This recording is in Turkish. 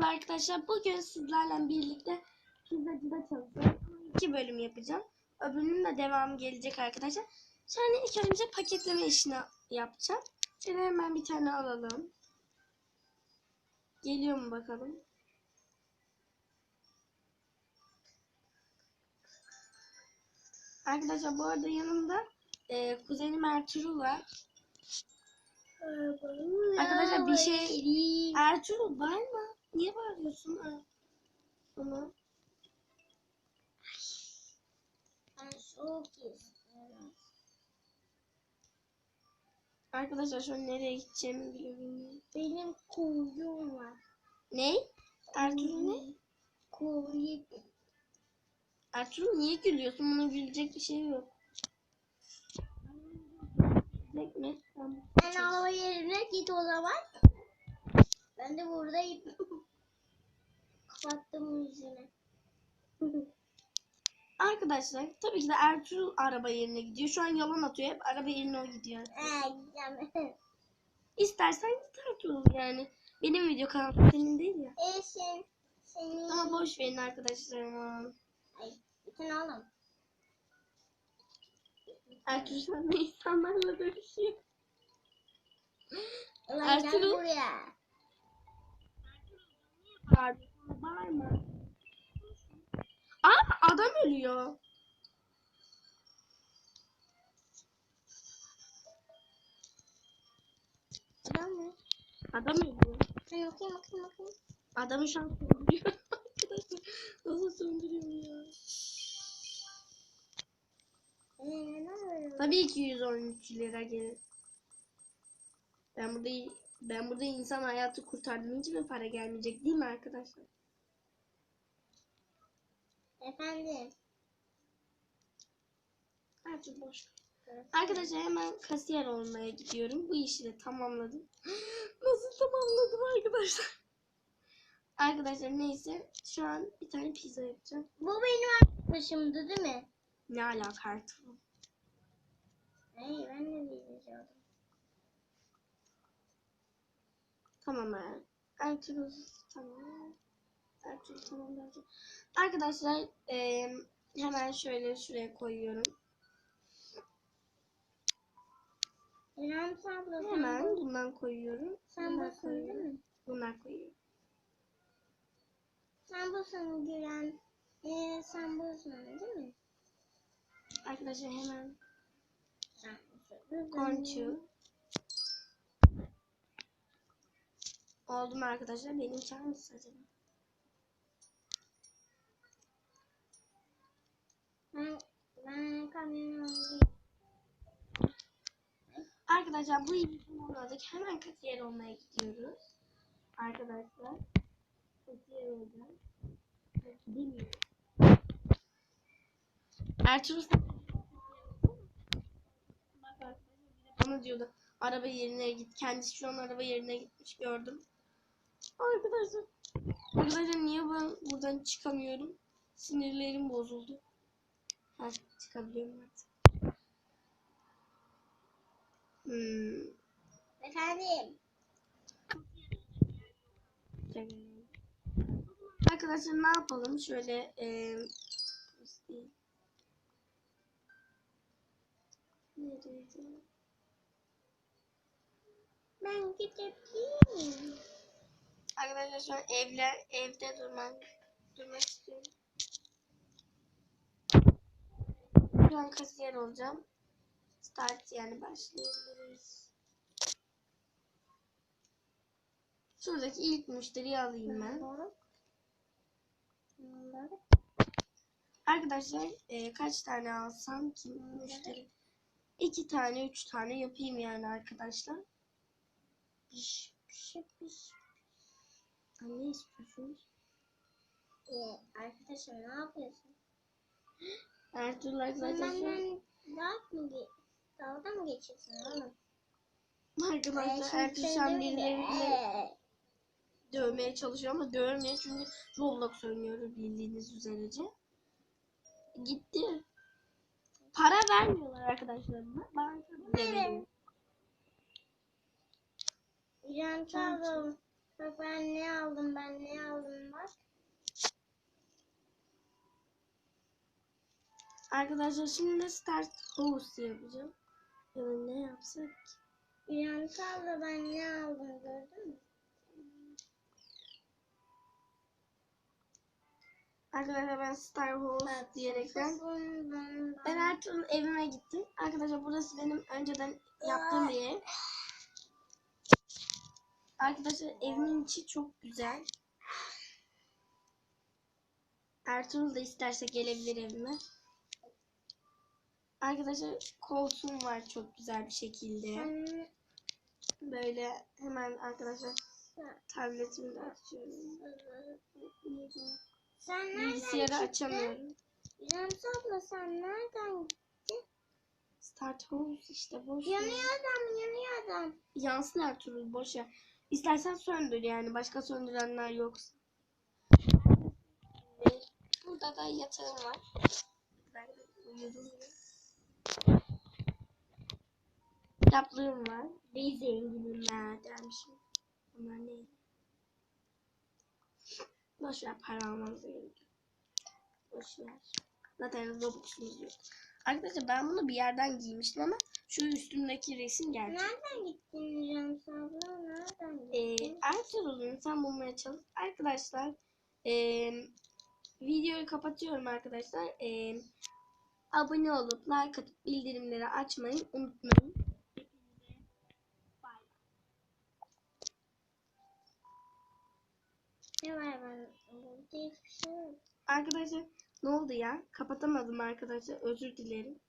Merhaba arkadaşlar. Bugün sizlerle birlikte pizzacıda çalışıyorum. İki bölüm yapacağım. Öbürünün de devamı gelecek arkadaşlar. Şimdi ilk önce paketleme işini yapacağım. Şöyle hemen bir tane alalım. Geliyor mu bakalım. Arkadaşlar bu arada yanımda e, kuzenim Ertuğrul var. Arkadaşlar bir şey Ertuğrul bağırma. Niye bağırıyorsun? Ha? Ama Ben çok istiyorum. arkadaşlar şu an nereye gideceğimi bile bilmiyorum. Benim kuyruğum var. Ne? Ertuğrul ne? Kuyruk. Ertuğrul niye gülüyorsun? Buna gülecek bir şey yok. Gülecek mi? Tamam. Sen araba yerine git o zaman. Ben de buradayım. Kapattım yüzünü. Arkadaşlar tabii ki de Ertuğrul araba yerine gidiyor. Şu an yalan atıyor. Hep araba yerine o gidiyor. İstersen git Ertuğrul yani. Benim video kanalım senin değil ya. Ee, sen, senin... Ama boş verin arkadaşlar aman. Ay, bütün oğlum. Ertuğrul şu anda insanlarla dövüşüyor. Ulan gel Ertuğrul. Buraya. Bağırma. Bağırma. Aa adam ölüyor. Adam mı? Adam ölüyor. Ben bakayım bakayım bakayım. Adamı şu an söndürüyor. Arkadaşlar nasıl söndürüyor ya? Ee? Tabii ki 113 lira gelir. Ben burada ben burada insan hayatı kurtardığım için mi para gelmeyecek değil mi arkadaşlar? Efendim. Artık boş. Arkadaşlar hemen kasiyer olmaya gidiyorum. Bu işi de tamamladım. Nasıl tamamladım arkadaşlar? Arkadaşlar neyse şu an bir tane pizza yapacağım. Bu benim arkadaşımdı değil mi? Ne alaka artık? Ay ben de bilmiyorum. Tamam er- Ertuğrul tamam. Ertuğrul tamam Ertuğrul. Arkadaşlar eee, hemen şöyle şuraya koyuyorum. İrem abla Hemen bu, bundan koyuyorum. sen Bundan koyuyorum. Bundan koyuyorum. Sen busun Gülen. Ee, sen busun değil mi? Arkadaşlar hemen Sen busun. Conchu. Oldu mu arkadaşlar? Benim hangisi acaba? Arkadaşlar bu işi tamamladık. Hemen kasiyer olmaya gidiyoruz. Arkadaşlar. Kasiyer olacağım. Bilmiyorum. Ertuğrul bana diyordu. Araba yerine git. Kendisi şu an araba yerine gitmiş gördüm. Arkadaşlar. Arkadaşlar niye ben buradan çıkamıyorum? Sinirlerim bozuldu. Ha çıkabiliyorum artık. Hmm. Efendim. Arkadaşlar ne yapalım? Şöyle diyeyim? Neredeydi? Ben gidebilir miyim? Arkadaşlar şu an evler evde durmak durmak istiyorum. Şu an kasiyer olacağım. Start yani başlayabiliriz. Şuradaki ilk müşteriyi alayım ben. Arkadaşlar e, kaç tane alsam ki müşteri? İki tane, üç tane yapayım yani arkadaşlar. Piş, piş, piş. Ay, Ne istiyorsunuz? Ee, arkadaşım ne yapıyorsun? Ertuğrul Sen arkadaşlar. an- benden dalga mı, ge- dalga mı geçiyorsun oğlum? Arkadaşlar Ee, Ertuğrul şu an birilerini Ee, dövmeye çalışıyor ama dövmüyor çünkü Roblox oynuyoruz bildiğiniz üzerece. Gitti. Para vermiyorlar arkadaşlar buna. Banka bile Evet. veriyor. İrem Tanrım. Bak ben ne aldım ben ne aldım bak. Arkadaşlar şimdi de start host yapacağım. Ya da ne yapsak ki? Üyansal ben ne aldım gördün mü? Arkadaşlar ben Star Bak, diyerekten ben- ben Ertuğrul evime gittim. Arkadaşlar burası benim önceden yaptığım bir ev. Arkadaşlar evimin içi çok güzel. Ertuğrul da isterse gelebilir evime. Arkadaşlar koltuğum var çok güzel bir şekilde. Böyle hemen arkadaşlar tabletimi de açıyorum. Sen Bilgisayarı açamıyorum. İremsi abla sen nereden gittin? Start Host işte boş. Yanıyor adam yanıyor adam. Yansın Ertuğrul boş ver. İstersen söndür yani başka söndürenler yoksa. Burada da yatağım var. Ben de uyudum. Kitaplığım var. Ve zenginim ben dermişim. Bunlar ne? Boş ver para almamıza gerek yok. Boş ver. Zaten Robux'umuz yok. Arkadaşlar ben bunu bir yerden giymiştim ama şu üstümdeki resim gerçek. Nereden gittin İremsi abla? Nereden Gittin? Ertuğrul'u insan bulmaya çalış. Arkadaşlar ee, videoyu kapatıyorum arkadaşlar. Ee, abone olup like atıp bildirimleri açmayı unutmayın. Ben? Şey. Arkadaşlar ne oldu ya? Kapatamadım arkadaşlar. Özür dilerim.